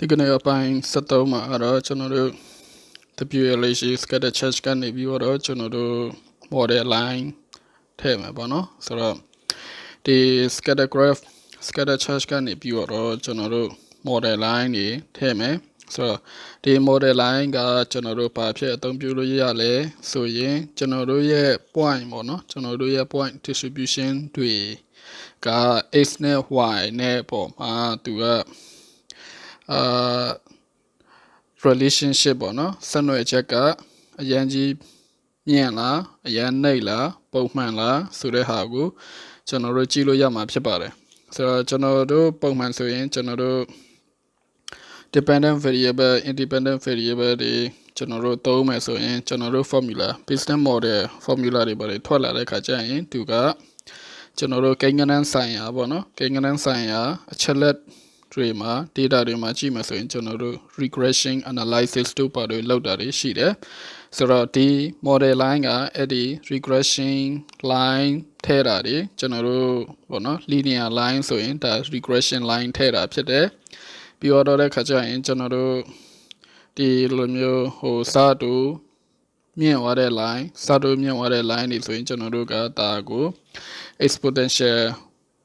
ဒီကနေ့အပိုင်း73မှာတော့ကျွန်တော်တို့ WLH scatter charge ကနေပြီးတော့ကျွန်တော်တို့ model line ထည့်မှာပေါ့နော်ဆိုတော့ဒီ scatter graph scatter charge ကနေပြီးတော့ကျွန်တော်တို့ model line တွေထည့်မယ်ဆိုတော့ဒီ model line ကကျွန်တော်တို့ဘာဖြစ်အသုံးပြုလို့ရလဲဆိုရင်ကျွန်တော်တို့ရဲ့ point ပေါ့နော်ကျွန်တော်တို့ရဲ့ point distribution တွေက x နဲ့ y နဲ့ပေါ့မှာသူက အာ relationship ပေါ့နော်ဆက်နွယ်ချက်ကအရန်ကြီးမြင့်လားအရန်နှိပ်လားပုံမှန်လားဆိုတဲ့ဟာကိုကျွန်တော်တို့ကြည့်လို့ရမှာဖြစ်ပါတယ်ဆိုတော့ကျွန်တော်တို့ပုံမှန်ဆိုရင်ကျွန်တော်တို့ dependent variable independent variable တွေကျွန်တော်တို့သုံးမယ်ဆိုရင်ကျွန်တော်တို့ formula business model formula တွေပါတယ်ထွက်လာတဲ့ခါကျရင်သူကကျွန်တော်တို့ကိန်းဂဏန်းဆိုင်ရာပေါ့နော်ကိန်းဂဏန်းဆိုင်ရာအချက်လက် တွေမှာ data တွေမှာကြည့်မယ်ဆိုရင်ကျွန်တော်တို့ regression analysis တို့ပါတွေလောက်တာတွေရှိတယ်ဆိုတော့ဒီ model line ကအဲ့ဒီ regression line ထဲတာတွေကျွန်တော်တို့ပေါ့နော် linear line ဆိုရင်ဒါ regression line ထဲတာဖြစ်တယ်ပြီးတော့တဲ့ခါကျရင်ကျွန်တော်တို့ဒီလိုမျိုးဟိုစတူမြင့်သွားတဲ့ line စတူမြင့်သွားတဲ့ line တွေဆိုရင်ကျွန်တော်တို့ကဒါကို exponential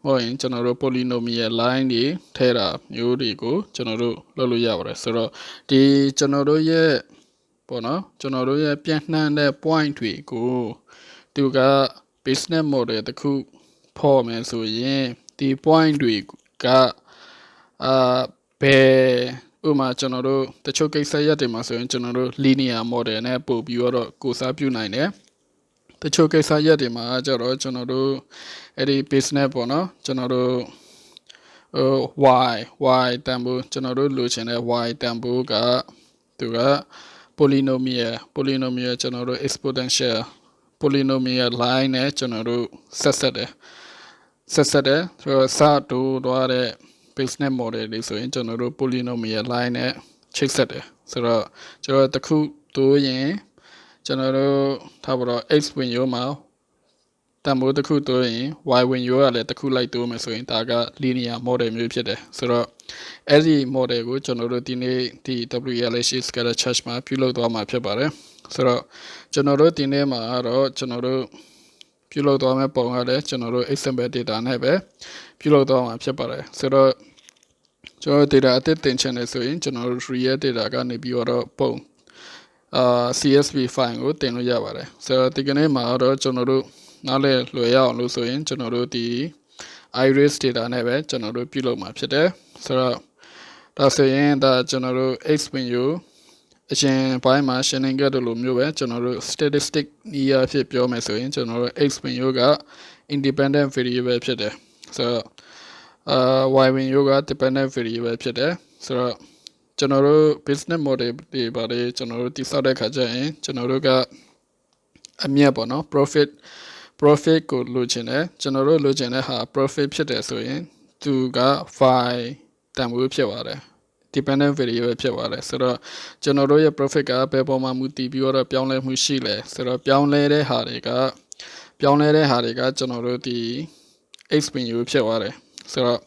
ဟောရင်ကျွန်တော်တို့ polynomial line တွေထဲတာမျိုးတွေကိုကျွန်တော်တို့လုပ်လို့ရပါတယ်ဆိုတော့ဒီကျွန်တော်တို့ရဲ့ပေါ့နော်ကျွန်တော်တို့ရဲ့ပြန့်နှံ့တဲ့ point တွေကိုသူက business model တစ်ခုဖော်မယ်ဆိုရင်ဒီ point တွေကအာဘယ်ဥပမာကျွန်တော်တို့တချို့ကိစ္စရက်တွေမှာဆိုရင်ကျွန်တော်တို့ linear model နဲ့ပို့ပြီးတော့ကိုစားပြုနိုင်တယ် တချို့ကိစ္စရက်တွေမှာကျတော့ကျွန်တော်တို့အဲ့ဒီ business ပေါ့နော်ကျွန်တော်တို့ဟို y y တန်ဖိုးကျွန်တော်တို့လိုချင်တဲ့ y တန်ဖိုးကသူက polynomial polynomial ကျွန်တော်တို့ exponential polynomial line နဲ့ကျွန်တော်တို့ဆက်ဆက်တယ်ဆက်ဆက်တယ်ဆိုတော့စတူသွားတဲ့ business model တွေဆိုရင်ကျွန်တော်တို့ polynomial line နဲ့ချိတ်ဆက်တယ်ဆိုတော့ကျွန်တော်တစ်ခုတိုးရင် ကျွန်တော်တို့ထားပါတော့ x ဝင်ရိုးမှာတန်ဖိုးတစ်ခုတိုးရင် y ဝင်ရိုးကလည်းတစ်ခုလိုက်တိုးမယ်ဆိုရင်ဒါက linear model မျိုးဖြစ်တယ်ဆိုတော့အဲ့ဒီ model ကိုကျွန်တော်တို့ဒီနေ့ဒီ WLH scalar charge မှာပြုလုပ်သွားမှာဖြစ်ပါတယ်ဆိုတော့ကျွန်တော်တို့ဒီနေ့မှာတော့ကျွန်တော်တို့ပြုလုပ်သွားမယ့်ပုံကလည်းကျွန်တော်တို့ example data နဲ့ပဲပြုလုပ်သွားမှာဖြစ်ပါတယ်ဆိုတော့ကျွန်တော် data အသစ်တင်ချင်တယ်ဆိုရင်ကျွန်တော်တို့ real data ကနေပြီးတော့ပုံ အာ CSV file ကိုတင်လို့ရပါတယ်ဆိုတော့ဒီကနေ့မှာတော့ကျွန်တော်တို့နားလည်လွယ်ရအောင်လို့ဆိုရင်ကျွန်တော်တို့ဒီ iris data နဲ့ပဲကျွန်တော်တို့ပြုလုပ်မှာဖြစ်တယ်ဆိုတော့ဒါဆိုရင်ဒါကျွန်တော်တို့ x window အရင်ဘိုင်းမှာရှင်းနေကြတယ်လို့မျိုးပဲကျွန်တော်တို့ statistic နည်းအဖြစ်ပြောမယ်ဆိုရင်ကျွန်တော်တို့ x window က independent variable ဖြစ်တယ်ဆိုတော့အာ y window က dependent variable ဖြစ်တယ်ဆိုတော့ ကျွန်တော်တို့ business model တွေပါတယ်ကျွန်တော်တို့တိစောက်တဲ့ခါကျရင်ကျွန်တော်တို့ကအမြတ်ပေါ့နော် profit profit ကိုလိုချင်တယ်ကျွန်တော်တို့လိုချင်တဲ့ဟာ profit ဖြစ်တယ်ဆိုရင်သူက file တန်ဖိုးဖြစ်သွားတယ် dependent variable ဖြစ်သွားတယ်ဆိုတော့ကျွန်တော်တို့ရဲ့ profit ကဘယ်ပေါ်မှာမူတည်ပြီးတော့ပြောင်းလဲမှုရှိလဲဆိုတော့ပြောင်းလဲတဲ့ဟာတွေကပြောင်းလဲတဲ့ဟာတွေကကျွန်တော်တို့ဒီ x menu ဖြစ်သွားတယ် ဆိုတော့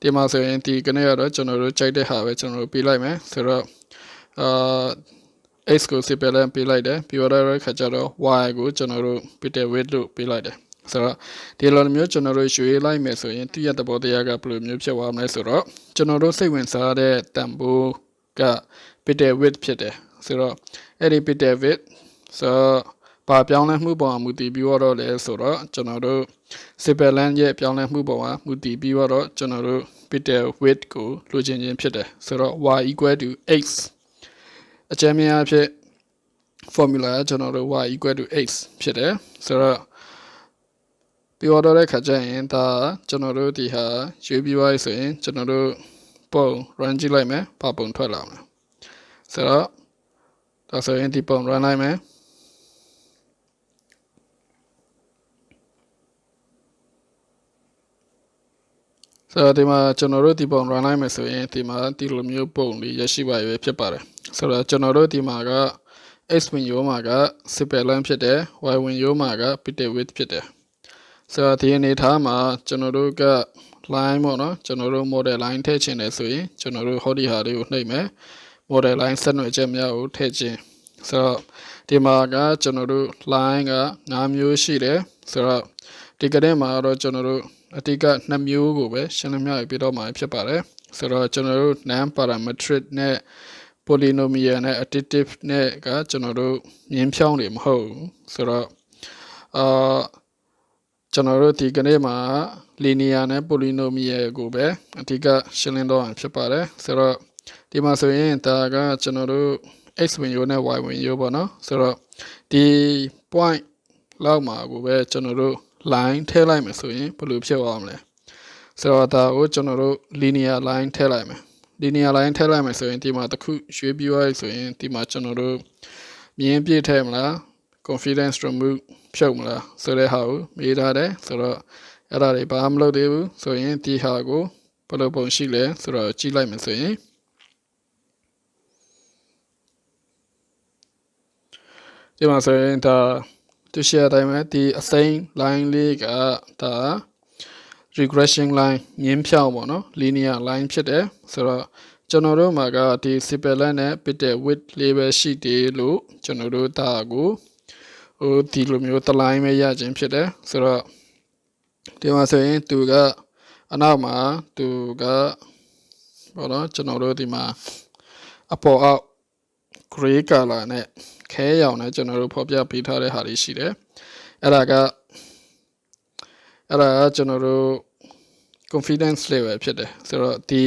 ဒီမှာဆိုရင်ဒီကနေ့ကတော့ကျွန်တော်တို့ကြိုက်တဲ့ဟာပဲကျွန်တော်တို့ပေးလိုက်မယ်ဆိုတော့အာ x ကို simple နဲ့ပေးလိုက်တယ်ပြီးတော့ခါကျတော့ y ကိုကျွန်တော်တို့ bit width လို့ပေးလိုက်တယ်ဆိုတော့ဒီလိုမျိုးကျွန်တော်တို့ရွှေလိုက်မယ်ဆိုရင်တိရသဘောတရားကဘယ်လိုမျိုးဖြစ်သွားမလဲဆိုတော့ကျွန်တော်တို့စိတ်ဝင်စားတဲ့တန်ဖိုးက bit width ဖြစ်တယ်ဆိုတော့အဲ့ဒီ bit width ဆိုပါပြောင်းလဲမှုပေါ်မှာမူတည်ပြီးတော့လဲဆိုတော့ကျွန်တော်တို့ simple land ရဲ့ပြောင်းလဲမှုပေါ်မှာမူတည်ပြီးတော့ကျွန်တော်တို့ bit width ကိုလိုချင်ခြင်းဖြစ်တယ်ဆိုတော့ y equal to x အကြမ်းမြင်အဖြစ် formula ကကျွန်တော်တို့ y equal to x ဖြစ်တယ်ဆိုတော့ပြီးတော့တဲ့ခါကျရင်ဒါကျွန်တော်တို့ဒီဟာရွေးပြီးသွားပြီဆိုရင်ကျွန်တော်တို့ပုံ run ကြည့်လိုက်မယ်ဘာပုံထွက်လာမလဲဆိုတော့ဒါဆိုရင်ဒီပုံ run လိုက်မယ် ဆိုတော့ဒီမှာကျွန်တော်တို့ဒီပုံ run လိုက်မယ်ဆိုရင်ဒီမှာဒီလိုမျိုးပုံလေးရရှိပါရွယ်ဖြစ်ပါတယ်ဆိုတော့ကျွန်တော်တို့ဒီမှာက x menu မှာက simple line ဖြစ်တယ် y menu မှာက bit width ဖြစ်တယ်ဆိုတော့ဒီအနေထားမှာကျွန်တော်တို့က line ပေါ့နော်ကျွန်တော်တို့ model line ထည့်ချင်တယ်ဆိုရင်ကျွန်တော်တို့ဟောဒီဟာလေးကိုနှိပ်မယ် model line ဆက်နွယ်ချက်များကိုထည့်ခြင်းဆိုတော့ဒီမှာကကျွန်တော်တို့ line က5မျိုးရှိတယ်ဆိုတော့ဒီကနေ့မှာတော့ကျွန်တော်တို့ အတိတ်က2မျိုးကိုပဲရှင်းလင်းပြပြတော့မှာဖြစ်ပါတယ်ဆိုတော့ကျွန်တော်တို့ non parametric နဲ့ polynomial နဲ့ additive နဲ့ကကျွန်တော်တို့မြင်းဖြောင်းတွေမဟုတ်ဘူးဆိုတော့အာကျွန်တော်တို့ဒီကနေ့မှာ linear နဲ့ polynomial ကိုပဲအဓိကရှင်းလင်းတော့မှာဖြစ်ပါတယ်ဆိုတော့ဒီမှာဆိုရင်ဒါကကျွန်တော်တို့ x ဝင်ရိုးနဲ့ y ဝင်ရိုးပေါ့နော်ဆိုတော့ဒီ point လောက်မှာကိုပဲကျွန်တော်တို့ line ထည့်လိုက်မယ်ဆိုရင်ဘယ်လိုဖြစ်သွားမလဲဆိုတော့ဒါကိုကျွန်တော်တို့ linear line ထည့်လိုက်မယ် linear line ထည့်လိုက်မယ်ဆိုရင်ဒီမှာတစ်ခုရွှေ့ပြီးသွားပြီဆိုရင်ဒီမှာကျွန်တော်တို့မြင်းပြည့်ထည့်မလား confidence remove ဖြုတ်မလားဆိုတဲ့ဟာကိုမေးထားတယ်ဆိုတော့အဲ့ဒါတွေဘာမှမလုပ်သေးဘူးဆိုရင်ဒီဟာကိုဘယ်လိုပုံရှိလဲဆိုတော့ကြည့်လိုက်မယ်ဆိုရင်ဒီမှာဆိုရင်ဒါ သူရှယ်အတိုင်းပဲဒီအစိမ်း line လေးကဒါ regression line မြင်းဖြောင်းပေါ့နော် linear line ဖြစ်တယ်ဆိုတော့ကျွန်တော်တို့မှာကဒီ simple နဲ့ bit တဲ့ width label ရှိတယ်လို့ကျွန်တော်တို့ဒါကိုဟိုဒီလိုမျိုးတလိုင်းပဲရခြင်းဖြစ်တယ်ဆိုတော့ဒီမှာဆိုရင်သူကအနောက်မှာသူကဘောတော့ကျွန်တော်တို့ဒီမှာအပေါ်အောက် gray color နဲ့ ခဲရောင်နဲ့ကျွန်တော်တို့ဖော်ပြပေးထားတဲ့ဟာတွေရှိတယ်အဲ့ဒါကအဲ့ဒါကကျွန်တော်တို့ confidence level ဖြစ်တယ်ဆိုတော့ဒီ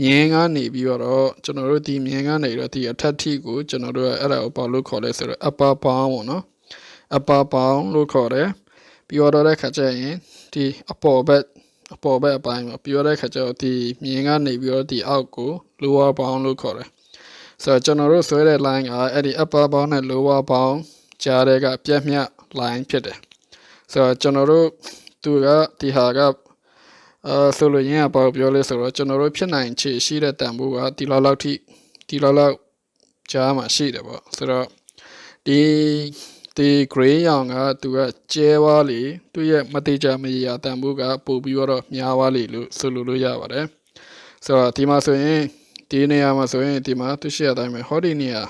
မြင်းကနေပြီးတော့ကျွန်တော်တို့ဒီမြင်းကနေတော့ဒီအထက်ထိကိုကျွန်တော်တို့အဲ့ဒါကိုဘာလို့ခေါ်လဲဆိုတော့ upper bound ပေါ့နော် upper bound လို့ခေါ်တယ်ပြီးတော့တဲ့ခါကျရင်ဒီအပေါ်ဘက်အပေါ်ဘက်အပိုင်းမှာပြီးတော့တဲ့ခါကျတော့ဒီမြင်းကနေပြီးတော့ဒီအောက်ကို lower bound လို့ခေါ်တယ် ဆိုတော့ကျွန်တော်တို့ဆွဲတဲ့ line ကအဲ့ဒီ upper bound နဲ့ lower bound ကြားတဲ့ကပြတ်မြတ် line ဖြစ်တယ်ဆိုတော့ကျွန်တော်တို့သူကဒီဟာကအဲဆိုလို့ရင်ကဘာပြောလဲဆိုတော့ကျွန်တော်တို့ဖြစ်နိုင်ခြေရှိတဲ့တန်ဖိုးကဒီလောက်လောက်ထိဒီလောက်လောက်ကြားမှာရှိတယ်ပေါ့ဆိုတော့ဒီဒီ gray ရောင်ကသူကကျဲွားလေသူ့ရဲ့မတိကျမရတန်ဖိုးကပို့ပြီးတော့များွားလေလို့ဆိုလိုလို့ရပါတယ်ဆိုတော့ဒီမှာဆိုရင် ဒီနေရာမှာဆိုရင်ဒီမှာသူရှိရတိုင်းပဲဟောဒီနေရာ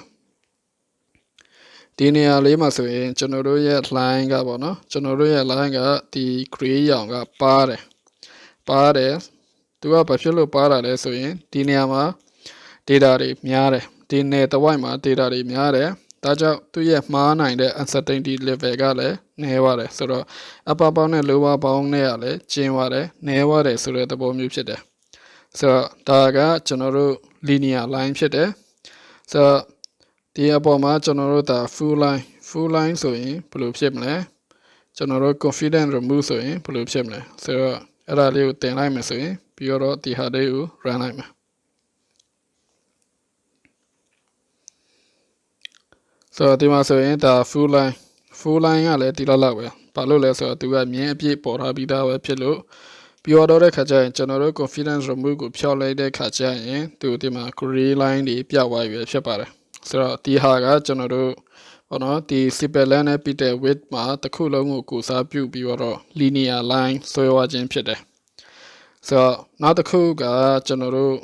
ဒီနေရာလေးမှာဆိုရင်ကျွန်တော်တို့ရဲ့ line ကပေါ့နော်ကျွန်တော်တို့ရဲ့ line ကဒီ gray ရောင်ကပါတယ်ပါတယ်သူကဘာဖြစ်လို့ပါတာလဲဆိုရင်ဒီနေရာမှာ data တွေများတယ်ဒီနယ်တဝိုက်မှာ data တွေများတယ်ဒါကြောင့်သူရဲ့မှားနိုင်တဲ့ uncertainty level ကလည်းနည်းသွားတယ်ဆိုတော့ upper bound နဲ့ lower bound နဲ့ကလည်းကျင်းသွားတယ်နည်းသွားတယ်ဆိုတဲ့သဘောမျိုးဖြစ်တယ် ဆိုတော့ဒါကကျွန်တော်တို့ linear line ဖြစ်တယ်ဆိုတော့ဒီအပေါ်မှာကျွန်တော်တို့ဒါ full line full line ဆိုရင်ဘယ်လိုဖြစ်မလဲကျွန်တော်တို့ confident remove ဆိုရင်ဘယ်လိုဖြစ်မလဲဆိုတော့အဲ့ဒါလေးကိုတင်လိုက်မယ်ဆိုရင်ပြီးတော့ဒီဟာလေးကို run လိုက်မယ်ဆိုတော့ဒီမှာဆိုရင်ဒါ full line full line ကလည်းဒီလောက်လောက်ပဲဘာလို့လဲဆိုတော့သူကမြင်းအပြည့်ပေါ်ထားပြီးသားပဲဖြစ်လို့ ပြောတော့တဲ့ခါကျရင်ကျွန်တော်တို့ confidence remove ကိုဖြောက်လိုက်တဲ့ခါကျရင်သူဒီမှာ gray line တွေပြသွားပြီဖြစ်ပါတယ်ဆိုတော့ဒီဟာကကျွန်တော်တို့ဘောနော်ဒီ simple line နဲ့ pit width မှာတစ်ခုလုံးကိုကိုစားပြုပြီးတော့ linear line ဆွဲဝခြင်းဖြစ်တယ်ဆိုတော့နောက်တစ်ခုကကျွန်တော်တို့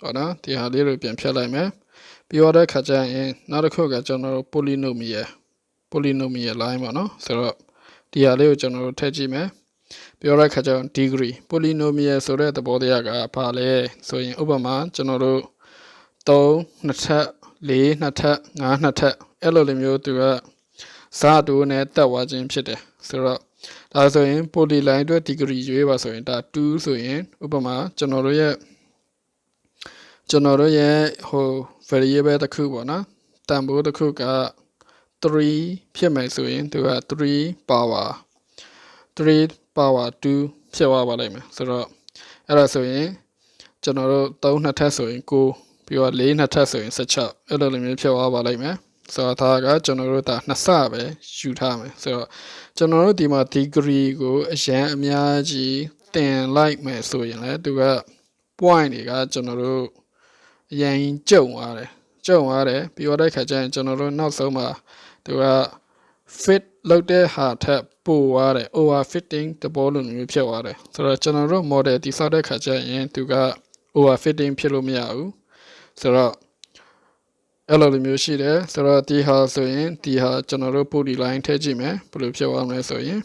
ဟောနော်ဒီဟာလေးကိုပြန်ဖြတ်လိုက်မယ်ပြီးတော့ခါကျရင်နောက်တစ်ခုကကျွန်တော်တို့ polynomial polynomial line ပေါ့နော်ဆိုတော့ဒီဟာလေးကိုကျွန်တော်တို့ထည့်ကြည့်မယ် ပြောရခါကျတော့ degree polynomial ဆိုတဲ့သဘောတရားကဘာလဲဆိုရင်ဥပမာကျွန်တော်တို့3နှစ်ထပ်4နှစ်ထပ်5နှစ်ထပ်အဲ့လိုလိုမျိုးသူကစားတူနဲ့တက်သွားခြင်းဖြစ်တယ်ဆိုတော့ဒါဆိုရင် polyline အတွက် degree ရွေးပါဆိုရင်ဒါ2ဆိုရင်ဥပမာကျွန်တော်တို့ရဲ့ကျွန်တော်တို့ရဲ့ဟို variable တစ်ခုပေါ့နော်တန်ဖိုးတစ်ခုက3ဖြစ်မယ်ဆိုရင်သူက3 power 3 power 2ဖြစ်သွားပါလိမ့်မယ်ဆိုတော့အဲ့ဒါဆိုရင်ကျွန်တော်တို့3နှစ်ထပ်ဆိုရင်9ပြီးတော့4နှစ်ထပ်ဆိုရင်16အဲ့လိုလိုမျိုးဖြစ်သွားပါလိမ့်မယ်ဆိုတော့ဒါကကျွန်တော်တို့ဒါနှစ်ဆပဲယူထားမယ်ဆိုတော့ကျွန်တော်တို့ဒီမှာ degree ကိုအရန်အများကြီးတင်လိုက်မယ်ဆိုရင်လည်းသူက point တွေကကျွန်တော်တို့အရင်ကြုံသွားတယ်ကြုံသွားတယ်ပြီးတော့တဲ့ခါကျရင်ကျွန်တော်တို့နောက်ဆုံးမှာသူက fit လုပ်တဲ့ဟာထက်ပပိုသွားတယ် overfitting တဘောလိုမျိုးဖြစ်သွားတယ်ဆိုတော့ကျွန်တော်တို့ model တိစောက်တဲ့ခါကျရင်သူက overfitting ဖြစ်လို့မရဘူးဆိုတော့အဲ့လိုလိုမျိုးရှိတယ်ဆိုတော့ဒီဟာဆိုရင်ဒီဟာကျွန်တော်တို့ poly line ထည့်ကြည့်မယ်ဘယ်လိုဖြစ်သွားမလဲဆိုရင်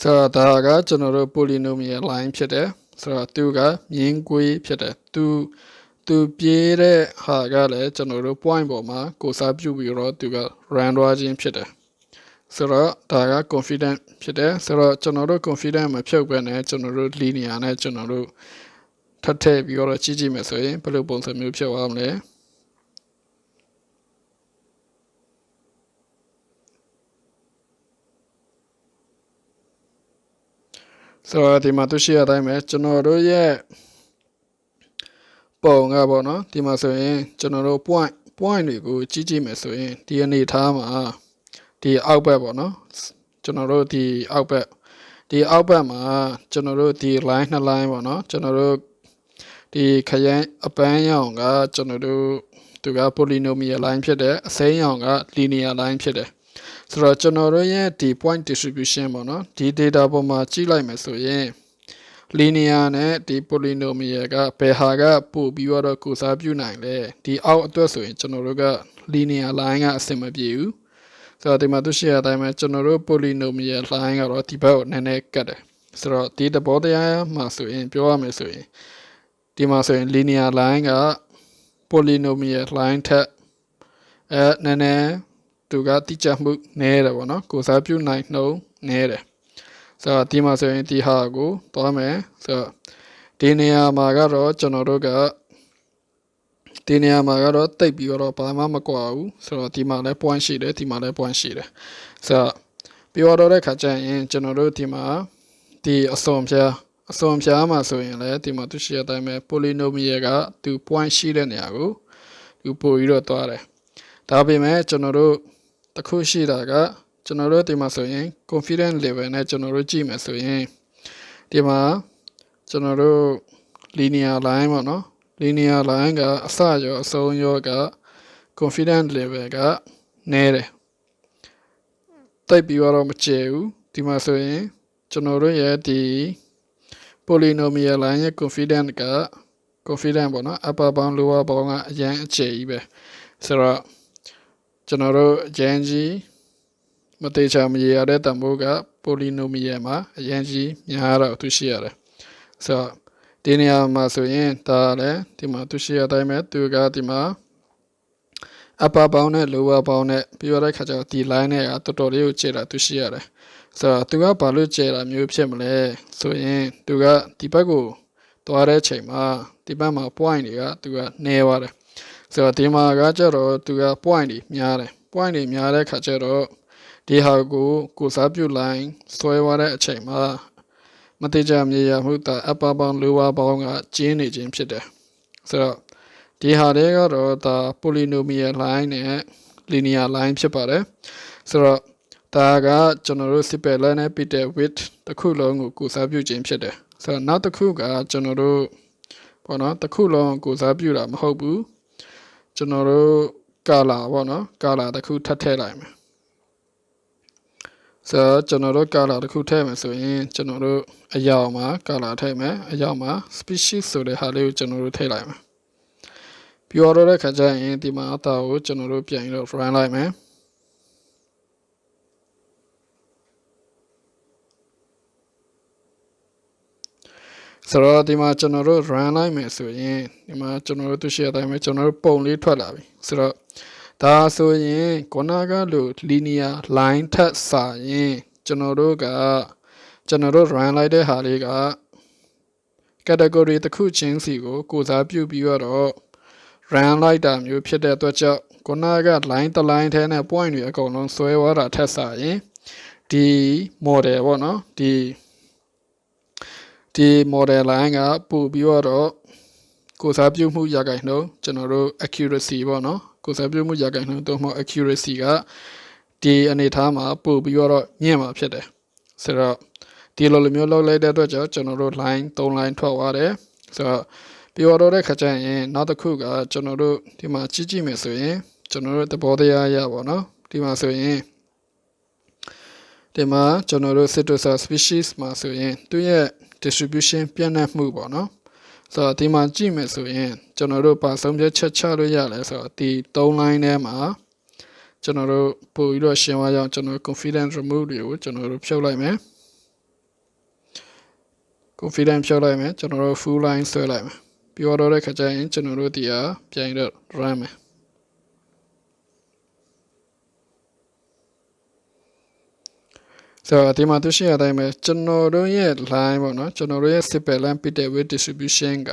ဆိုတော့ဒါကကျွန်တော်တို့ polynomial line ဖြစ်တယ်ဆိုတော့သူကမြင်းကွေးဖြစ်တယ်သူ သူပြေးတဲ့ဟာကလည်းကျွန်တော်တို့ point ပေါ်မှာကိုစားပြုပြီးတော့သူက run သွားခြင်းဖြစ်တယ်ဆိုတော့ဒါက confident ဖြစ်တယ်ဆိုတော့ကျွန်တော်တို့ confident မဖြုတ်ဘဲနဲ့ကျွန်တော်တို့ linear နဲ့ကျွန်တော်တို့ထပ်ထည့်ပြီးတော့ကြည့်ကြည့်မယ်ဆိုရင်ဘယ်လိုပုံစံမျိုးဖြစ်သွားမလဲဆိုတော့ဒီမှာသူရှိရတိုင်းပဲကျွန်တော်တို့ရဲ့ ပုံကပေါ့နော်ဒီမှာဆိုရင်ကျွန်တော်တို့ point point တွေကိုကြည့်ကြည့်မယ်ဆိုရင်ဒီအနေထားမှာဒီအောက်ဘက်ပေါ့နော်ကျွန်တော်တို့ဒီအောက်ဘက်ဒီအောက်ဘက်မှာကျွန်တော်တို့ဒီ line နှစ် line ပေါ့နော်ကျွန်တော်တို့ဒီခရမ်းအပန်းရောင်ကကျွန်တော်တို့သူက polynomial line ဖြစ်တယ်အစိမ်းရောင်က linear line ဖြစ်တယ်ဆိုတော့ကျွန်တော်တို့ရဲ့ဒီ point distribution ပေါ့နော်ဒီ data ပေါ်မှာကြည့်လိုက်မယ်ဆိုရင် linear နဲ့ဒီ polynomial ကဘယ်ဟာကပို့ပြီးတော့ကိုစားပြုနိုင်လဲဒီအောက်အတွက်ဆိုရင်ကျွန်တော်တို့က linear line ကအဆင်မပြေဘူးဆိုတော့ဒီမှာသူရှိရတဲ့အတိုင်းပဲကျွန်တော်တို့ polynomial line ကတော့ဒီဘက်ကိုနည်းနည်းကတ်တယ်ဆိုတော့ဒီသဘောတရားမှာဆိုရင်ပြောရမယ်ဆိုရင်ဒီမှာဆိုရင် linear line က polynomial line ထက်အဲနည်းနည်းသူကတိကျမှုနည်းတယ်ပေါ့နော်ကိုစားပြုနိုင်နှုံနည်းတယ် ဆိုတော့ဒီမှာဆိုရင်ဒီဟာကိုသွားမယ်ဆိုတော့ဒီနေရာမှာကတော့ကျွန်တော်တို့ကဒီနေရာမှာကတော့တိတ်ပြီးတော့ဘာမှမကွာဘူးဆိုတော့ဒီမှာလည်း point ရှိတယ်ဒီမှာလည်း point ရှိတယ်ဆိုတော့ပြောတော့တဲ့ခါကျရင်ကျွန်တော်တို့ဒီမှာဒီအစုံဖြားအစုံဖြားမှာဆိုရင်လည်းဒီမှာသူရှိတဲ့အတိုင်းပဲ polynomial ကသူ point ရှိတဲ့နေရာကိုသူပို့ပြီးတော့သွားတယ်ဒါပေမဲ့ကျွန်တော်တို့တစ်ခုရှိတာက ကျွန်တော်တို့ဒီမှာဆိုရင် confidence level နဲ့ကျွန်တော်တို့ကြည့်မယ်ဆိုရင်ဒီမှာကျွန်တော်တို့ linear line ပေါ့နော် linear line ကအစရောအဆုံးရောက confidence level ကနည်းတယ်တိတ်ပြီးတော့မကျဲဘူးဒီမှာဆိုရင်ကျွန်တော်တို့ရဲ့ဒီ polynomial line ရဲ့ confidence က confidence ပေါ့နော် upper bound lower bound ကအရင်အခြေကြီးပဲဆိုတော့ကျွန်တော်တို့အရင်ကြီး မသေးချာမရရတဲ့တန်ဖိုးက polynomial မှာအရင်ကြီးများတော့သူရှိရတယ်ဆိုတော့ဒီနေရာမှာဆိုရင်ဒါလည်းဒီမှာသူရှိရတိုင်းပဲသူကဒီမှာ upper bound နဲ့ lower bound နဲ့ပြီးရတဲ့ခါကျတော့ဒီ line နဲ့ကတော်တော်လေးကိုခြေတာသူရှိရတယ်ဆိုတော့သူကဘာလို့ခြေတာမျိုးဖြစ်မလဲဆိုရင်သူကဒီဘက်ကိုသွားတဲ့ချိန်မှာဒီဘက်မှာ point တွေကသူကနည်းသွားတယ်ဆိုတော့ဒီမှာကကျတော့သူက point တွေများတယ် point တွေများတဲ့ခါကျတော့ ဒီဟာကိုကိုစားပြု line ဆွဲသွားတဲ့အချိန်မှာမတိကျမြေရမှုတာ upper bound lower bound ကကျင်းနေခြင်းဖြစ်တယ်ဆိုတော့ဒီဟာတွေကတော့ဒါ polynomial line နဲ့ linear line ဖြစ်ပါတယ်ဆိုတော့ဒါကကျွန်တော်တို့ simple line နဲ့ bit width တစ်ခုလုံးကိုကိုစားပြုခြင်းဖြစ်တယ်ဆိုတော့နောက်တစ်ခုကကျွန်တော်တို့ပေါ့နော်တစ်ခုလုံးကိုစားပြုတာမဟုတ်ဘူးကျွန်တော်တို့ကာလာပေါ့နော်ကာလာတစ်ခုထပ်ထည့်လိုက်မယ် ဆိုတော့ကျွန်တော်တို့ကာလာတစ်ခုထည့်မယ်ဆိုရင်ကျွန်တော်တို့အယောင်မှာကာလာထည့်မယ်အယောင်မှာ species ဆိုတဲ့ဟာလေးကိုကျွန်တော်တို့ထည့်လိုက်မယ်ပြောတော့တဲ့ခါကျရင်ဒီမှာအတာကိုကျွန်တော်တို့ပြန်ပြီးတော့ run လိုက်မယ်ဆိုတော့ဒီမှာကျွန်တော်တို့ run လိုက်မယ်ဆိုရင်ဒီမှာကျွန်တော်တို့သူရှိတဲ့အတိုင်းပဲကျွန်တော်တို့ပုံလေးထွက်လာပြီဆိုတော့ ဒါဆိုရင်ခုနကလို linear line ထက်စာရင်ကျွန်တော်တို့ကကျွန်တော်တို့ run လိုက်တဲ့ဟာလေးက category တစ်ခုချင်းစီကိုကိုစားပြုပြီးတော့ run လိုက်တာမျိုးဖြစ်တဲ့အတွက်ကြောင့်ခုနက line တစ် line ထဲနဲ့ point တွေအကုန်လုံးဆွဲသွားတာထက်စာရင်ဒီ model ပေါ့နော်ဒီဒီ model line ကပို့ပြီးတော့ကိုစားပြုမှုရခိုင်နှုန်းကျွန်တော်တို့ accuracy ပေါ့နော် ကိုစားပြုမှုရခိုင်နှုန်းတော့မဟုတ် accuracy ကဒီအနေထားမှာပို့ပြီးတော့မြင့်မှာဖြစ်တယ်ဆိုတော့ဒီလိုလိုမျိုးလောက်လိုက်တဲ့အတွက်ကြောင့်ကျွန်တော်တို့ line 3 line ထွက်သွားတယ်ဆိုတော့ပြောတော့တဲ့ခါကျရင်နောက်တစ်ခုကကျွန်တော်တို့ဒီမှာကြည့်ကြည့်မယ်ဆိုရင်ကျွန်တော်တို့သဘောတရားရပါတော့ဒီမှာဆိုရင်ဒီမှာကျွန်တော်တို့ Citrus species မှာဆိုရင်သူရဲ့ distribution ပြန့်နှံ့မှုပေါ့နော် ဆိုတော့ဒီမှာကြည့်မယ်ဆိုရင်ကျွန်တော်တို့ပါဆုံးဖြတ်ချက်ချလို့ရလဲဆိုတော့ဒီ၃ line ထဲမှာကျွန်တော်တို့ပို့ပြီးတော့ရှင်းသွားကြအောင်ကျွန်တော် confidence remove တွေကိုကျွန်တော်တို့ဖြုတ်လိုက်မယ် confidence ဖြုတ်လိုက်မယ်ကျွန်တော်တို့ full line ဆွဲလိုက်မယ်ပြောတော့တဲ့ခါကျရင်ကျွန်တော်တို့ဒီဟာပြန်တော့ run မယ် ဆိုတော့ဒီမှာသူရှိရတိုင်းပဲကျွန်တော်တို့ရဲ့ line ပေါ့နော်ကျွန်တော်တို့ရဲ့ simple line pit with distribution က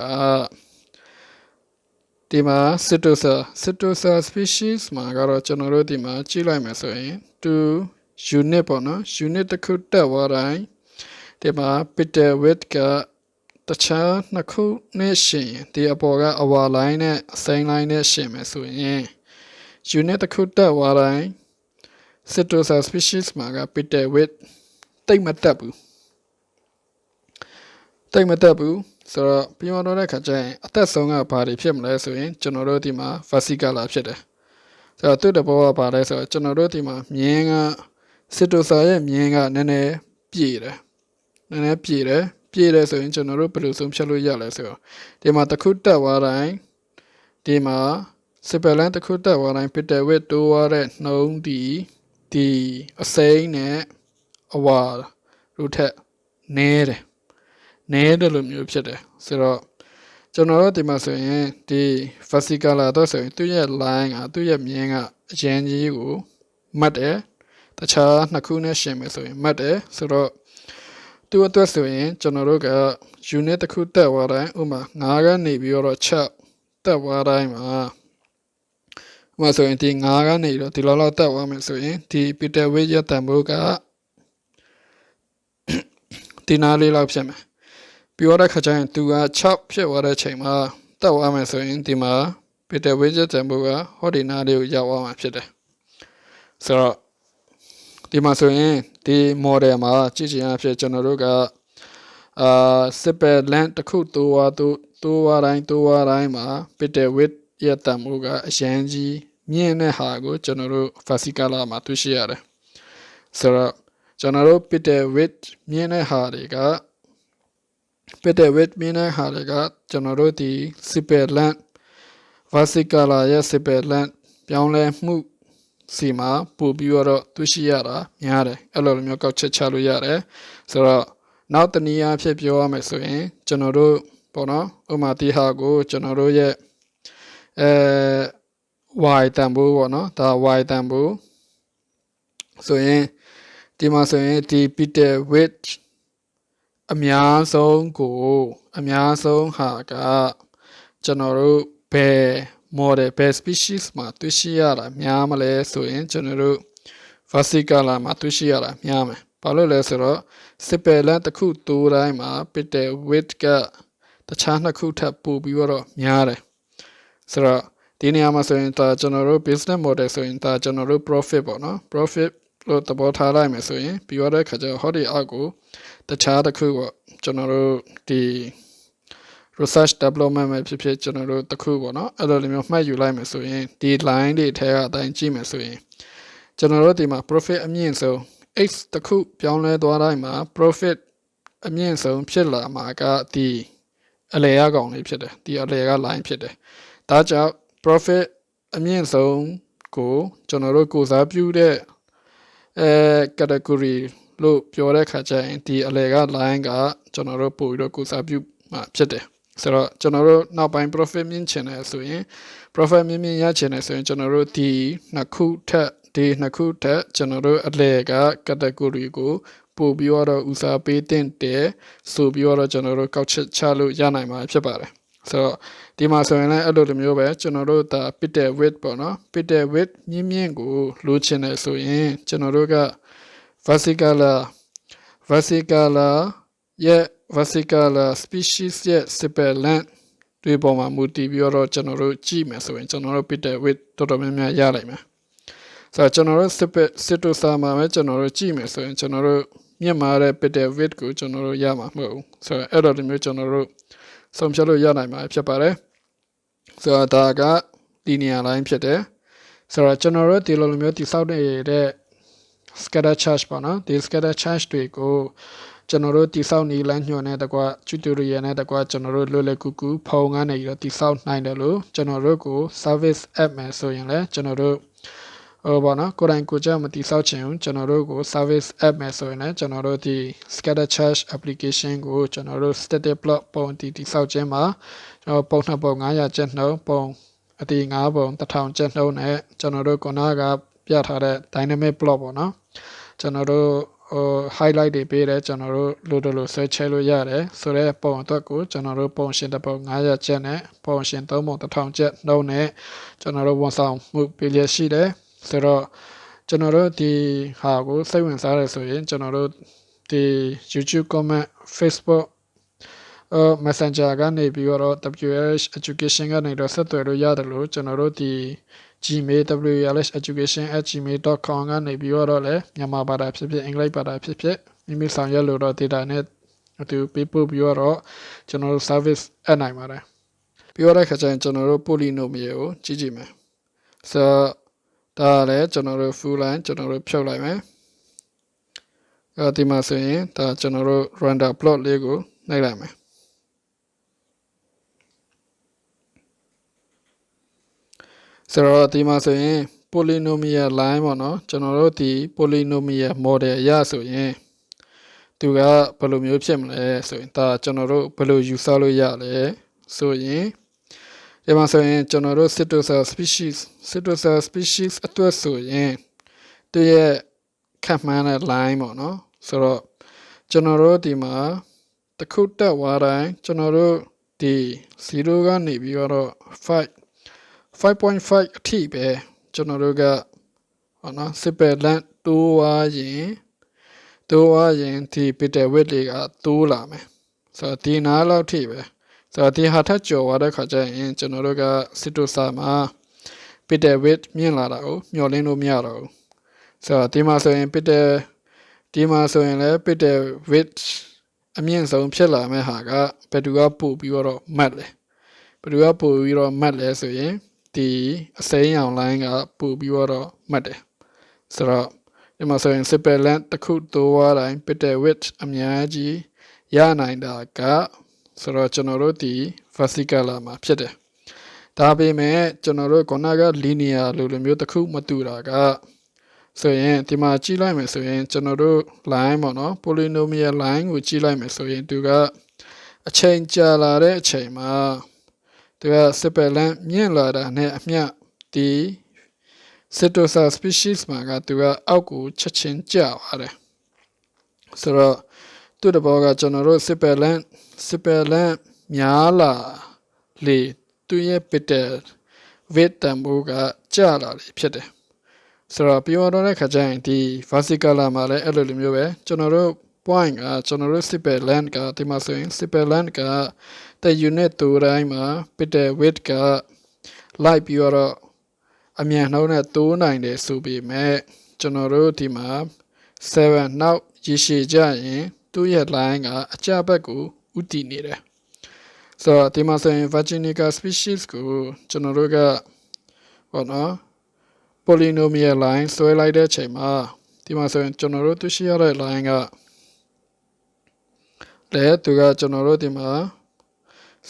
ဒီမှာ Citrosa Citrosa species မှာကတော့ကျွန်တော်တို့ဒီမှာကြည့်လိုက်မယ်ဆိုရင်2 unit ပေါ့နော် unit တစ်ခုတက်သွားတိုင်းဒီမှာ pit width ကတခြားနှစ်ခုနဲ့ရှင်ရင်ဒီအပေါ်ကအဝါ line နဲ့အစိမ်း line နဲ့ရှင်မယ်ဆိုရင် unit တစ်ခုတက်သွားတိုင်း Citrosa species မှာက pit width တိတ်မတက်ဘူးတိတ်မတက်ဘူးဆိုတော့ပြောတော့တဲ့ခါကျရင်အသက်ဆုံးကဘာတွေဖြစ်မလဲဆိုရင်ကျွန်တော်တို့ဒီမှာ versicolor ဖြစ်တယ်ဆိုတော့သူ့တဘောကဘာလဲဆိုတော့ကျွန်တော်တို့ဒီမှာမြင်းက Citrosa ရဲ့မြင်းကနည်းနည်းပြည့်တယ်နည်းနည်းပြည့်တယ်ပြည့်တယ်ဆိုရင်ကျွန်တော်တို့ဘယ်လိုဆုံးဖြတ်လို့ရလဲဆိုတော့ဒီမှာတစ်ခုတက်သွားတိုင်းဒီမှာ Sibelin တစ်ခုတက်သွားတိုင်း Peter Witt တိုးသွားတဲ့နှုံးဒီ ဒီအစိမ်းနဲ့အဝါတို့ထက်နည်းတယ်နည်းတယ်လို့မျိုးဖြစ်တယ်ဆိုတော့ကျွန်တော်တို့ဒီမှာဆိုရင်ဒီ versicolor တော့ဆိုရင်သူ့ရဲ့ line ကသူ့ရဲ့မြင်းကအရန်ကြီးကိုမှတ်တယ်တခြားနှစ်ခုနဲ့ရှင်မယ်ဆိုရင်မှတ်တယ်ဆိုတော့သူ့အတွက်ဆိုရင်ကျွန်တော်တို့က unit တစ်ခုတက်သွားတိုင်းဥပမာ9ကနေပြီးတော့6တက်သွားတိုင်းမှာ ဥပမာဆိုရင်ဒီ9ကနေတော့ဒီလောက်လောက်တက်သွားမယ်ဆိုရင်ဒီ Peter Weight ရတန်ဖိုးကဒီနားလေးလောက်ဖြစ်မယ်ပြောတဲ့ခါကျရင်သူက6ဖြစ်သွားတဲ့ချိန်မှာတက်သွားမယ်ဆိုရင်ဒီမှာ Peter Weight ရတန်ဖိုးကဟောဒီနားလေးကိုရောက်သွားမှာဖြစ်တယ်ဆိုတော့ဒီမှာဆိုရင်ဒီ model မှာကြည့်ချင်အဖြစ်ကျွန်တော်တို့ကအာ simple length တစ်ခုတိုးသွားတိုးတိုးသွားတိုင်းတိုးသွားတိုင်းမှာ Peter Weight ရတန်ဖိုးကအရန်ကြီးမြင့်တဲ့ဟာကိုကျွန်တော်တို့ versicolor မှာတွေ့ရှိရတယ်ဆိုတော့ကျွန်တော်တို့ Peter Weight မြင့်တဲ့ဟာတွေက Peter Weight မြင့်တဲ့ဟာတွေကကျွန်တော်တို့ဒီ simple length versicolor ရဲ့ simple length ပြောင်းလဲမှုစီမှာပို့ပြီးတော့တွေ့ရှိရတာများတယ်အဲ့လိုမျိုးကောက်ချက်ချလို့ရတယ်ဆိုတော့နောက်တနည်းအားဖြင့်ပြောရမယ်ဆိုရင်ကျွန်တော်တို့ပေါ့နော်ဥမာဒီဟာကိုကျွန်တော်တို့ရဲ့ အဲ y တန်ဖိုးပေါ့နော်ဒါ y တန်ဖိုးဆိုရင်ဒီမှာဆိုရင်ဒီ Peter Width အများဆုံးကို အများဆုံးဟာကကျွန်တော်တို့ဘယ် model ဘယ် species မှာတွေ့ရှိရတာများမလဲဆိုရင်ကျွန်တော်တို့ versicolor မှာတွေ့ရှိရတာများမယ်ဘာလို့လဲဆိုတော့ sipelan တစ်ခုတိုးတိုင်းမှာ Peter Width ကတခြားနှစ်ခုထပ်ပို့ပြီးတော့များတယ် ဆိုတော့ဒီနေရာမှာဆိုရင်ဒါကျွန်တော်တို့ business model ဆိုရင်ဒါကျွန်တော်တို့ profit ပေါ့နော် profit လို့သဘောထားလိုက်မယ်ဆိုရင်ပြီးတော့တဲ့ခါကျဟောဒီအောက်ကိုတခြားတစ်ခုပေါ့ကျွန်တော်တို့ဒီ research development ပဲဖြစ်ဖြစ်ကျွန်တော်တို့တစ်ခုပေါ့နော်အဲ့လိုလိုမျိုးမှတ်ယူလိုက်မယ်ဆိုရင်ဒီ line တွေထဲကအတိုင်းကြည့်မယ်ဆိုရင်ကျွန်တော်တို့ဒီမှာ profit အမြင့်ဆုံး x တစ်ခုပြောင်းလဲသွားတိုင်းမှာ profit အမြင့်ဆုံးဖြစ်လာမှာကဒီအလဲရကောင်လေးဖြစ်တယ်ဒီအလဲက line ဖြစ်တယ် ဒါကြောင့် profit အမြင့်ဆုံးကိုကျွန်တော်တို့ကိုစားပြုတဲ့အဲ category လို့ပြောတဲ့ခါကျရင်ဒီအလဲက line ကကျွန်တော်တို့ပို့ပြီးတော့ကိုစားပြုမှာဖြစ်တယ်ဆိုတော့ကျွန်တော်တို့နောက်ပိုင်း profit မြင့်ချင်တယ်ဆိုရင် profit မြင့်မြင့်ရချင်တယ်ဆိုရင်ကျွန်တော်တို့ဒီနှစ်ခုထက်ဒီနှစ်ခုထက်ကျွန်တော်တို့အလဲက category ကိုပို့ပြီးတော့ဦးစားပေးတဲ့တယ်ဆိုပြီးတော့ကျွန်တော်တို့ကောက်ချက်ချလို့ရနိုင်မှာဖြစ်ပါတယ်ဆိုတော့ ဒီမှာဆိုရင်လည်းအဲ့လိုလိုမျိုးပဲကျွန်တော်တို့ဒါ pit the width ပေါ့နော် pit the width မြင့်မြင့်ကိုလိုချင်တယ်ဆိုရင်ကျွန်တော်တို့က versicolor versicolor ရဲ့ versicolor species ရဲ့ simple length တွေပေါ်မှာမူတည်ပြီးတော့ကျွန်တော်တို့ကြည့်မယ်ဆိုရင်ကျွန်တော်တို့ pit the width တော်တော်များများရနိုင်မယ်ဆိုတော့ကျွန်တော်တို့ simple sitosa မှာပဲကျွန်တော်တို့ကြည့်မယ်ဆိုရင်ကျွန်တော်တို့မြင့်မာတဲ့ pit the width ကိုကျွန်တော်တို့ရမှာမဟုတ်ဘူးဆိုတော့အဲ့တော့ဒီမျိုးကျွန်တော်တို့ ဆုံးဖြတ်လို့ရနိုင်မှာဖြစ်ပါတယ်ဆိုတော့ဒါက linear line ဖြစ်တယ်ဆိုတော့ကျွန်တော်တို့ဒီလိုလိုမျိုးတိစောက်နေတဲ့ scatter charge ပေါ့နော်ဒီ scatter charge တွေကိုကျွန်တော်တို့တိစောက်နေလမ်းညွှန်တဲ့တကွာ tutorial နဲ့တကွာကျွန်တော်တို့လွယ်လွယ်ကူကူဖုံကနေပြီးတော့တိစောက်နိုင်တယ်လို့ကျွန်တော်တို့ကို service app မယ်ဆိုရင်လည်းကျွန်တော်တို့ ဟိုပေါ့နော်ကိုယ်တိုင်ကိုကြောက်မတိစောက်ချင်ဘူးကျွန်တော်တို့ကို service app မယ်ဆိုရင်လည်းကျွန်တော်တို့ဒီ scatter charge application ကိုကျွန်တော်တို့ static block ပုံတီတိစောက်ခြင်းမှာကျွန်တော်ပုံနှစ်ပုံ900ကျပ်နှုန်းပုံအတီ9ပုံ1000ကျပ်နှုန်းနဲ့ကျွန်တော်တို့ခုနကပြထားတဲ့ dynamic block ပေါ့နော်ကျွန်တော်တို့ဟို highlight တွေပေးတယ်ကျွန်တော်တို့လိုလိုလိုဆွဲချဲလို့ရတယ်ဆိုတော့ပုံအတွက်ကိုကျွန်တော်တို့ပုံရှင်တစ်ပုံ900ကျပ်နဲ့ပုံရှင်3ပုံ1000ကျပ်နှုန်းနဲ့ကျွန်တော်တို့ဝန်ဆောင်မှုပေးရရှိတယ် ဆိုတော့ကျွန်တော်တို့ဒီဟာကိုစိတ်ဝင်စားရဆိုရင်ကျွန်တော်တို့ဒီ YouTube comment Facebook အ Messenger ကနေပြီးတော့ WH Education ကနေတော့ဆက်သွယ်လို့ရတယ်လို့ကျွန်တော်တို့ဒီ Gmail wlseducation@gmail.com ကနေပြီးတော့လည်းမြန်မာဘာသာဖြစ်ဖြစ်အင်္ဂလိပ်ဘာသာဖြစ်ဖြစ်မိမိဆောင်ရွက်လို့တော့ data နဲ့အတူပေးပို့ပြီးတော့ကျွန်တော်တို့ service အပ်နိုင်ပါတယ်ပြီးတော့ခါကျရင်ကျွန်တော်တို့ polynomial ကိုကြည့်ကြည့်မယ်ဆိုတော့ ဒါလည်းကျွန်တော်တို့ full line ကျွန်တော်တို့ဖြုတ်လိုက်မယ်အဲဒီမှာဆိုရင်ဒါကျွန်တော်တို့ render plot လေးကိုနှိပ်လိုက်မယ်ဆိုတော့ဒီမှာဆိုရင် polynomial line ပေါ့နော်ကျွန်တော်တို့ဒီ polynomial model အရဆိုရင်သူကဘယ်လိုမျိုးဖြစ်မလဲဆိုရင်ဒါကျွန်တော်တို့ဘယ်လိုယူဆလို့ရလဲဆိုရင် ဒီမှာဆိုရင်ကျွန်တော်တို့ Cytosa species Cytosa species အတွက်ဆိုရင်သူရဲ့ခန့်မှန်းတဲ့ line ပေါ့နော်ဆိုတော့ကျွန်တော်တို့ဒီမှာတစ်ခုတက်သွားတိုင်းကျွန်တော်တို့ဒီ0ကနေပြီးတော့5 5.5အထိပဲကျွန်တော်တို့ကဟောနော်စစ်ပယ်လန့်တိုးသွားရင်တိုးသွားရင်ဒီ bit width လေးကတိုးလာမယ်ဆိုတော့ဒီနားလောက်ထိပဲ ဆိုတော့ဒီဟာထက်ကျော်သွားတဲ့ခါကျရင်ကျွန်တော်တို့ကစစ်တိုစာမှာ bit width မြင့်လာတာကိုမျှော်လင့်လို့မရတော့ဘူးဆိုတော့ဒီမှာဆိုရင် bit ဒီမှာဆိုရင်လည်း bit width အမြင့်ဆုံးဖြစ်လာမယ့်ဟာကဘယ်သူကပို့ပြီးတော့မှတ်လဲဘယ်သူကပို့ပြီးတော့မှတ်လဲဆိုရင်ဒီအစိမ်းရောင် line ကပို့ပြီးတော့မှတ်တယ်ဆိုတော့ဒီမှာဆိုရင် simple length တစ်ခုတိုးသွားတိုင်း bit width အများကြီးရနိုင်တာက ဆိုတော့ကျွန်တော်တို့ဒီ vertical မှာဖြစ်တယ်ဒါပေမဲ့ကျွန်တော်တို့ခုနက linear လိုလိုမျိုးတစ်ခုမတူတာကဆိုရင်ဒီမှာကြည့်လိုက်မယ်ဆိုရင်ကျွန်တော်တို့ line ပေါ့နော် polynomial line ကိုကြည့်လိုက်မယ်ဆိုရင်သူကအချိန်ကြာလာတဲ့အချိန်မှာသူကစစ်ပယ်လန်းမြင့်လာတာနဲ့အမျှဒီ Cetosa species မှာကသူကအောက်ကိုချက်ချင်းကျသွားတယ်ဆိုတော့ သူ့တဘောကကျွန်တော်တို့စစ်ပယ်လန်းစစ်ပယ်လန်းများလာလေသူရဲ့ bitter weight တန်ဖိုးကကျလာလေဖြစ်တယ်ဆိုတော့ပြောတော့တဲ့ခါကျရင်ဒီ versicolor မှာလည်းအဲ့လိုလိုမျိုးပဲကျွန်တော်တို့ point ကကျွန်တော်တို့ simple land ကဒီမှာဆိုရင် simple land ကတဲ့ unit တူတိုင်းမှာ bit width က like ပြီးတော့အမြန်နှုန်းနဲ့တိုးနိုင်တယ်ဆိုပေမဲ့ကျွန်တော်တို့ဒီမှာ7နောက်ရရှိကြရင် သူ့ရဲ့ line ကအကြဘက်ကိုဥတည်နေတယ်ဆိုတော့ဒီမှာဆိုရင် Virginica species ကိုကျွန်တော်တို့ကဟောနော် polynomial line ဆွဲလိုက်တဲ့အချိန်မှာဒီမှာဆိုရင်ကျွန်တော်တို့သိရှိရတဲ့ line ကလဲသူကကျွန်တော်တို့ဒီမှာ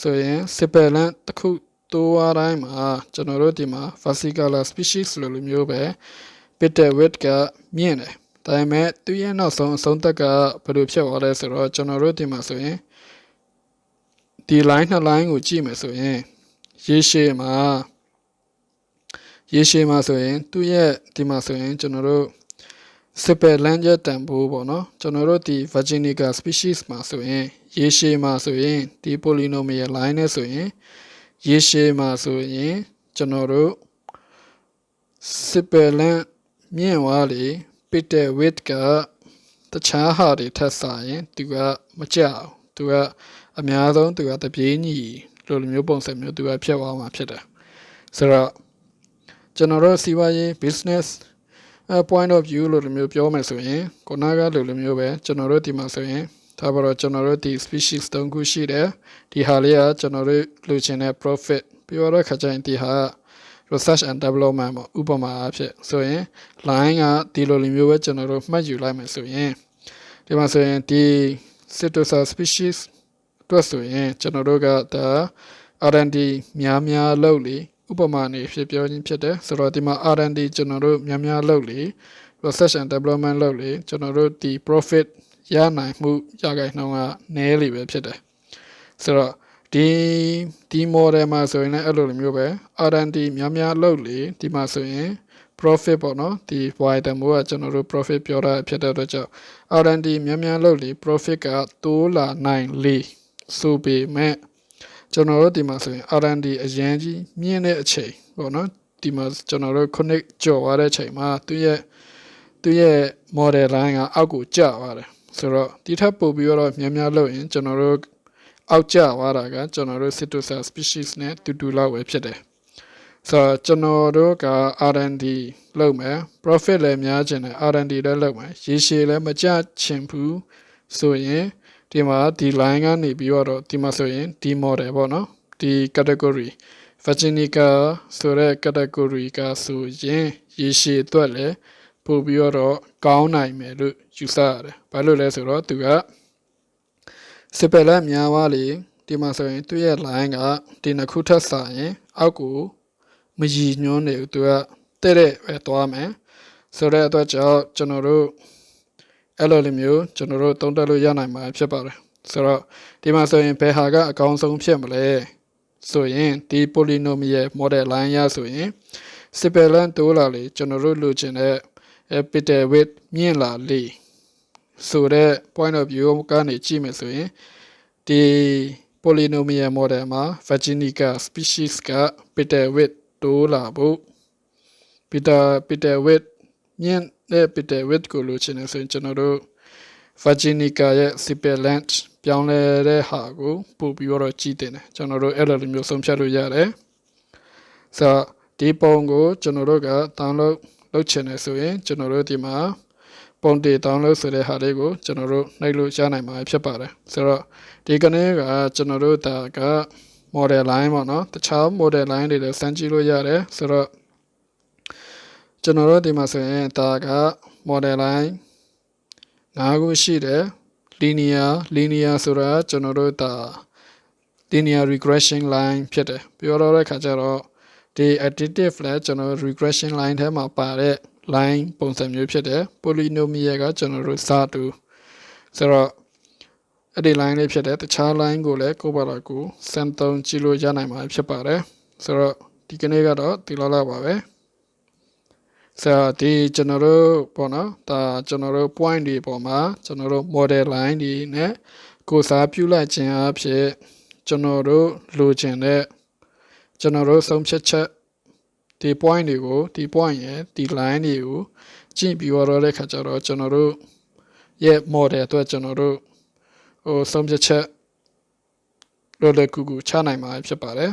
ဆိုရင် simple length တစ်ခုတိုးသွားတိုင်းမှာကျွန်တော်တို့ဒီမှာ versicolor species လိုလိုမျိုးပဲ bit width ကမြင့်တယ် ဒါပေမဲ့သူရဲ့နောက်ဆုံးအဆုံးသက်ကဘယ်လိုဖြစ်သွားလဲဆိုတော့ကျွန်တော်တို့ဒီမှာဆိုရင်ဒီ line နှစ် line ကိုကြည့်မယ်ဆိုရင်ရေရှည်မှာရေရှည်မှာဆိုရင် သူ့ရဲ့ဒီမှာဆိုရင် ကျွန်တော်တို့ super langer တန်ဖိုးပေါ့နော်ကျွန်တော်တို့ဒီ virginica species မှာဆိုရင်ရေရှည်မှာဆိုရင်ဒီ polynomial line နဲ့ဆိုရင်ရေရှည်မှာဆိုရင်ကျွန်တော်တို့ super lang မြင့်သွားလေ bit width ကတခြားဟာတွေထက်စာရင်သူကမကြောက်သူကအများဆုံးသူကတပြေးညီလိုလိုမျိုးပုံစံမျိုးသူကဖြတ်သွားမှာဖြစ်တယ်ဆိုတော့ကျွန်တော်တို့စီးပွားရေး business point of view လို့လိုမျိုးပြောမယ်ဆိုရင်ခုနကလိုလိုမျိုးပဲကျွန်တော်တို့ဒီမှာဆိုရင်ဒါဒါပါတော့ကျွန်တော်တို့ဒီ species 3ခုရှိတယ်ဒီဟာလေးကကျွန်တော်တို့လူချင်တဲ့ profit ပြီးတော့ခါကျရင်ဒီဟာ research and development ပေါ့ဥပမာအဖြစ်ဆိုရင် line ကဒီလိုလိုမျိုးပဲကျွန်တော်တို့မှတ်ယူလိုက်မယ်ဆိုရင်ဒီမှာဆိုရင်ဒီ Citosa species အတွက်ဆိုရင်ကျွန်တော်တို့ကဒါ R&D များများလုပ်လေဥပမာနေဖြစ်ပြောခြင်းဖြစ်တယ်ဆိုတော့ဒီမှာ R&D ကျွန်တော်တို့များများလုပ်လေ research and development လုပ်လေကျွန်တော်တို့ဒီ profit ရနိုင်မှုရခိုင်နှုန်းကနည်းလေပဲဖြစ်တယ်ဆိုတော့ ဒီဒီ model မှာဆိုရင်လည်းအဲ့လိုလိုမျိုးပဲ R&D များများလုပ်လေဒီမှာဆိုရင် profit ပေါ့နော်ဒီ y တမိုးကကျွန်တော်တို့ profit ပြောတာဖြစ်တဲ့အတွက်ကြောင့် R&D များများလုပ်လေ profit ကတိုးလာနိုင်လေဆိုပေမဲ့ကျွန်တော်တို့ဒီမှာဆိုရင် R&D အရင်ကြီးမြင့်တဲ့အချိန်ပေါ့နော်ဒီမှာကျွန်တော်တို့ connect ကြော်သွားတဲ့အချိန်မှာသူရဲ့သူရဲ့ model line ကအောက်ကိုကျသွားတယ်ဆိုတော့ဒီထပ်ပို့ပြီးတော့များများလုပ်ရင်ကျွန်တော်တို့ အောက်ကျသွားတာကကျွန်တော်တို့ Citosa species နဲ့တူတူလောက်ပဲဖြစ်တယ်ဆိုတော့ကျွန်တော်တို့က R&D လုပ်မယ် profit လည်းများချင်တယ် R&D လည်းလုပ်မယ်ရေရှည်လည်းမကြချင်ဘူးဆိုရင်ဒီမှာဒီ line ကနေပြီးတော့ဒီမှာဆိုရင်ဒီ model ပေါ့နော်ဒီ category Virginica ဆိုတဲ့ category ကဆိုရင်ရေရှည်အတွက်လည်းပို့ပြီးတော့ကောင်းနိုင်မယ်လို့ယူဆရတယ်။ဘာလို့လဲဆိုတော့သူက စပယ်လက်များသွားလေဒီမှာဆိုရင်သူ့ရဲ့ line ကဒီနှစ်ခုထပ်စာရင် အောက်ကိုမရီညွှန်းနေဘူးသူကတဲ့တဲ့ပဲသွားမယ်ဆိုတဲ့အတွက်ကြောင့်ကျွန်တော်တို့အဲ့လိုလိုမျိုးကျွန်တော်တို့သုံးသပ်လို့ရနိုင်မှာဖြစ်ပါတယ်ဆိုတော့ဒီမှာဆိုရင်ဘယ်ဟာကအကောင်းဆုံးဖြစ်မလဲဆိုရင်ဒီ polynomial model line ရဆိုရင် simple line တိုးလာလေကျွန်တော်တို့လိုချင်တဲ့ peter width မြင့်လာလေ ဆိုတဲ့ point of view ကနေကြည့်မယ်ဆိုရင်ဒီ polynomial model မှာ Virginica species က peter width တိုးလာဖို့ peter peter width မြင့်တဲ့ peter width ကိုလိုချင်တယ်ဆိုရင်ကျွန်တော်တို့ Virginica ရဲ့ simple length ပြောင်းလဲတဲ့ဟာကိုပို့ပြီးတော့ကြည့်တင်တယ်ကျွန်တော်တို့အဲ့လိုမျိုးဆုံးဖြတ်လို့ရတယ်ဆိုတော့ဒီပုံကိုကျွန်တော်တို့က download လုပ်ချင်တယ်ဆိုရင်ကျွန်တော်တို့ဒီမှာ ပုံတေ download ဆိုတဲ့ဟာလေးကိုကျွန်တော်တို့နှိပ်လို့ရနိုင်မှာဖြစ်ပါတယ်ဆိုတော့ဒီကနေ့ကကျွန်တော်တို့ဒါက model line ပေါ့နော်တခြား model line တွေလည်းစမ်းကြည့်လို့ရတယ်ဆိုတော့ကျွန်တော်တို့ဒီမှာဆိုရင်ဒါက model line ၅ခုရှိတယ် linear linear ဆိုတာကျွန်တော်တို့ဒါ linear regression line ဖြစ်တယ်ပြောတော့တဲ့ခါကျတော့ဒီ additive လည်းကျွန်တော် regression line ထဲမှာပါတဲ့ line ပုံစံမျိုးဖြစ်တယ် polynomial ကကျွန်တော်တို့စတူဆိုတော့အဲ့ဒီ line လေးဖြစ်တယ်တခြား line ကိုလည်းကိုယ့်ဘာသာကိုစမ်းသုံးကြည့်လို့ရနိုင်မှာဖြစ်ပါတယ်ဆိုတော့ဒီကနေ့ကတော့ဒီလောက်လောက်ပါပဲဆိုတော့ဒီကျွန်တော်တို့ပေါ့နော်ဒါကျွန်တော်တို့ point တွေပေါ်မှာကျွန်တော်တို့ model line တွေနဲ့ကိုစားပြုလိုက်ခြင်းအဖြစ်ကျွန်တော်တို့လိုချင်တဲ့ကျွန်တော်တို့ဆုံးဖြတ်ချက် ဒီ point တွေကိုဒီ point ရယ်ဒီ line တွေကိုကြည့်ပြီးတော့တဲ့ခါကျတော့ကျွန်တော်တို့ရဲ့ model အတွက်ကျွန်တော်တို့ဟိုဆုံးဖြတ်ချက်လောလောကူကူချနိုင်မှာဖြစ်ပါတယ်